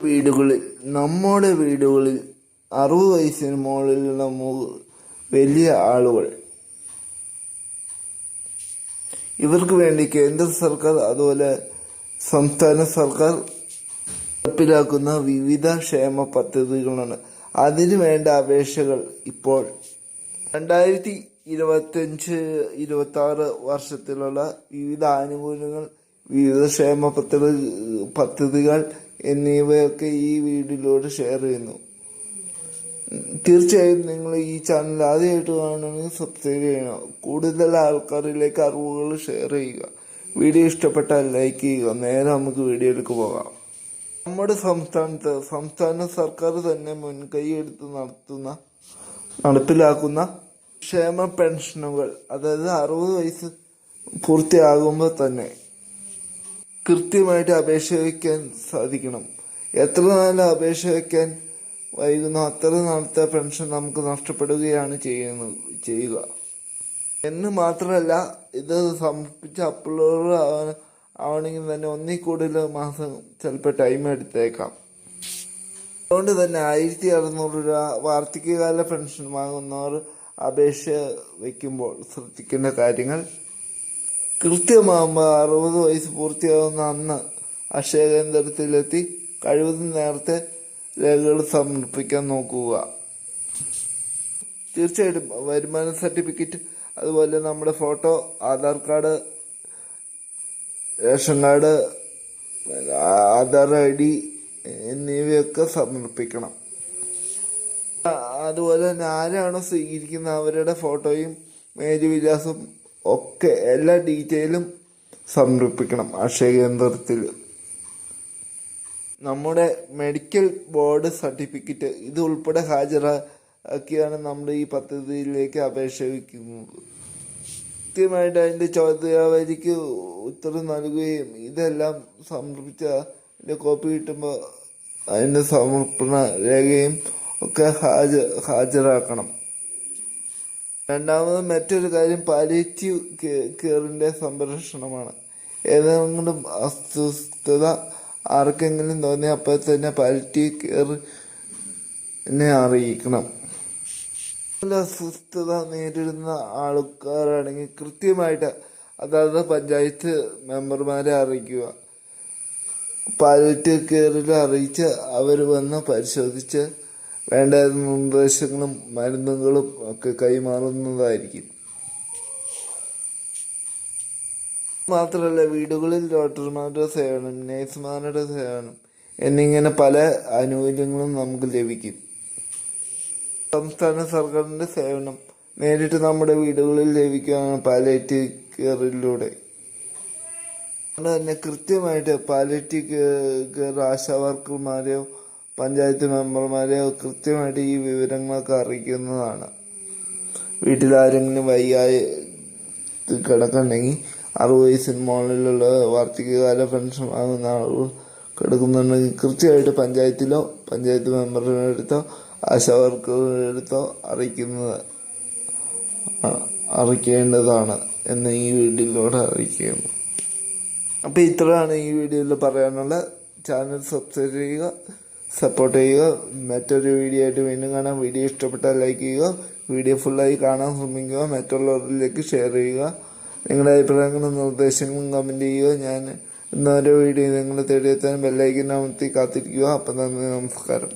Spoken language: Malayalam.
വീടുകളിൽ നമ്മുടെ വീടുകളിൽ അറുപത് വയസ്സിന് മുകളിലുള്ള വലിയ ആളുകൾ. ഇവർക്ക് വേണ്ടി കേന്ദ്ര സർക്കാർ അതുപോലെ സംസ്ഥാന സർക്കാർ നടപ്പിലാക്കുന്ന വിവിധ ക്ഷേമ പദ്ധതികളാണ്. അതിനു വേണ്ട അപേക്ഷകൾ ഇപ്പോൾ രണ്ടായിരത്തി ഇരുപത്തഞ്ച് ഇരുപത്തി ആറ് വർഷത്തിലുള്ള വിവിധ ആനുകൂല്യങ്ങൾ വിവിധ ക്ഷേമ പദ്ധതി പദ്ധതികൾ എന്നിവയൊക്കെ ഈ വീഡിയോയിലൂടെ ഷെയർ ചെയ്യുന്നു. തീർച്ചയായും നിങ്ങൾ ഈ ചാനൽ ആദ്യമായിട്ട് കാണണമെങ്കിൽ സബ്സ്ക്രൈബ് ചെയ്യണം. കൂടുതൽ ആൾക്കാരിലേക്ക് അറിവുകൾ ഷെയർ ചെയ്യുക. വീഡിയോ ഇഷ്ടപ്പെട്ടാൽ ലൈക്ക് ചെയ്യുക. നേരെ നമുക്ക് വീഡിയോയിലേക്ക് പോകാം. നമ്മുടെ സംസ്ഥാനത്ത് സംസ്ഥാന സർക്കാർ തന്നെ മുൻകൈയെടുത്ത് നടത്തുന്ന നടപ്പിലാക്കുന്ന ക്ഷേമ പെൻഷനുകൾ അതായത് അറുപത് വയസ്സ് പൂർത്തിയാകുമ്പോൾ തന്നെ കൃത്യമായിട്ട് അപേക്ഷ വയ്ക്കാൻ സാധിക്കണം. എത്ര നാൾ അപേക്ഷ വയ്ക്കാൻ വൈകുന്ന അത്ര നാളത്തെ പെൻഷൻ നമുക്ക് നഷ്ടപ്പെടുകയാണ് ചെയ്യുന്നത് ചെയ്യുക. എന്ന് മാത്രമല്ല ഇത് സമർപ്പിച്ച് അപ്ലോഡ് ആവണമെങ്കിൽ തന്നെ ഒന്നിൽ കൂടുതൽ മാസം ചിലപ്പോൾ ടൈം എടുത്തേക്കാം. അതുകൊണ്ട് തന്നെ ആയിരത്തി അറുന്നൂറ് രൂപ വാർദ്ധക്യകാല പെൻഷൻ വാങ്ങുന്നവർ അപേക്ഷ വയ്ക്കുമ്പോൾ ശ്രദ്ധിക്കേണ്ട കാര്യങ്ങൾ കൃത്യമാകുമ്പോൾ അറുപത് വയസ്സ് പൂർത്തിയാകുന്ന അന്ന് അക്ഷയ കേന്ദ്രത്തിലെത്തി കഴിവതും നേരത്തെ രേഖകൾ സമർപ്പിക്കാൻ നോക്കുക. തീർച്ചയായിട്ടും വരുമാന സർട്ടിഫിക്കറ്റ് അതുപോലെ നമ്മുടെ photo Aadhaar card ration card Aadhaar I D എന്നിവയൊക്കെ സമർപ്പിക്കണം. അതുപോലെ തന്നെ ആരാണോ സ്വീകരിക്കുന്ന അവരുടെ ഫോട്ടോയും മേലുവിലാസം ഒക്കെ എല്ലാ ഡീറ്റെയിലും സമർപ്പിക്കണം അക്ഷയ കേന്ദ്രത്തിൽ നമ്മുടെ മെഡിക്കൽ ബോർഡ് സർട്ടിഫിക്കറ്റ് ഇത് ഉൾപ്പെടെ ഹാജരാക്കിയാണ് നമ്മൾ ഈ പദ്ധതിയിലേക്ക് അപേക്ഷ വയ്ക്കുന്നത്. കൃത്യമായിട്ട് അതിന്റെ ചോദ്യാവലിക്ക് ഉത്തരം നൽകുകയും ഇതെല്ലാം സമർപ്പിച്ച അതിന്റെ കോപ്പി കിട്ടുമ്പോൾ അതിന്റെ സമർപ്പണ രേഖയും ഒക്കെ ഹാജ ഹാജരാക്കണം. രണ്ടാമത് മറ്റൊരു കാര്യം പാലിയേറ്റീവ് കെയറിന്റെ സംരക്ഷണമാണ്. ഏതെങ്കിലും അസ്വസ്ഥത ആർക്കെങ്കിലും തോന്നിയാൽ അപ്പോൾ തന്നെ പാലിറ്റീവ് കെയറിനെ അറിയിക്കണം. അസ്വസ്ഥത നേരിടുന്ന ആൾക്കാരാണെങ്കിൽ കൃത്യമായിട്ട് അതായത് പഞ്ചായത്ത് മെമ്പർമാരെ അറിയിക്കുക. പാലിറ്റീവ് കെയറിൽ അറിയിച്ച് അവർ വന്ന് പരിശോധിച്ച് വേണ്ട നിർദ്ദേശങ്ങളും മരുന്നുകളും ഒക്കെ കൈമാറുന്നതായിരിക്കും. മാത്രമല്ല വീടുകളിൽ ഡോക്ടർമാരുടെ സേവനം നേഴ്സുമാരുടെ സേവനം എന്നിങ്ങനെ പല ആനുകൂല്യങ്ങളും നമുക്ക് ലഭിക്കും. സംസ്ഥാന സർക്കാരിന്റെ സേവനം നേരിട്ട് നമ്മുടെ വീടുകളിൽ ലഭിക്കുകയാണ് പാലേറ്റീവ് കെയറിലൂടെ അതുകൊണ്ട് തന്നെ കൃത്യമായിട്ട് പാലിറ്റീവ് കെയർ ആശാ വർക്കർമാരെയോ പഞ്ചായത്ത് മെമ്പർമാരെ കൃത്യമായിട്ട് ഈ വിവരങ്ങളൊക്കെ അറിയിക്കുന്നതാണ്. വീട്ടിലാരെങ്കിലും വയ്യായി കിടക്കുന്നുണ്ടെങ്കിൽ അറുപത് വയസ്സിന് മുകളിലുള്ള വാർദ്ധക്യകാല പെൻഷൻ വാങ്ങുന്ന ആളുകൾ കിടക്കുന്നുണ്ടെങ്കിൽ കൃത്യമായിട്ട് പഞ്ചായത്തിലോ പഞ്ചായത്ത് മെമ്പറുടെ അടുത്തോ ആശാവർക്കറുടെ അടുത്തോ അറിയിക്കുന്നത് അറിയിക്കേണ്ടതാണ് എന്ന് ഈ വീഡിയോയിലൂടെ അറിയിക്കുന്നു. അപ്പോൾ ഇത്രയാണ് ഈ വീഡിയോയിൽ പറയാനുള്ള. ചാനൽ സബ്സ്ക്രൈബ് ചെയ്യുക. സപ്പോർട്ട് ചെയ്യുക. മറ്റൊരു വീഡിയോ ആയിട്ട് വീണ്ടും കാണാം. വീഡിയോ ഇഷ്ടപ്പെട്ടാൽ ലൈക്ക് ചെയ്യുക. വീഡിയോ ഫുള്ളായി കാണാൻ ശ്രമിക്കുക മറ്റുള്ളവരിലേക്ക് ഷെയർ ചെയ്യുക. നിങ്ങളുടെ അഭിപ്രായങ്ങളും നിർദ്ദേശങ്ങളും കമന്റ് ചെയ്യുക. ഞാൻ ഇന്നോരോ വീഡിയോ നിങ്ങൾ തേടിയെത്താൻ ബെല്ലൈക്കൻ അമർത്തി കാത്തിരിക്കുക. അപ്പം തന്നെ നമസ്കാരം.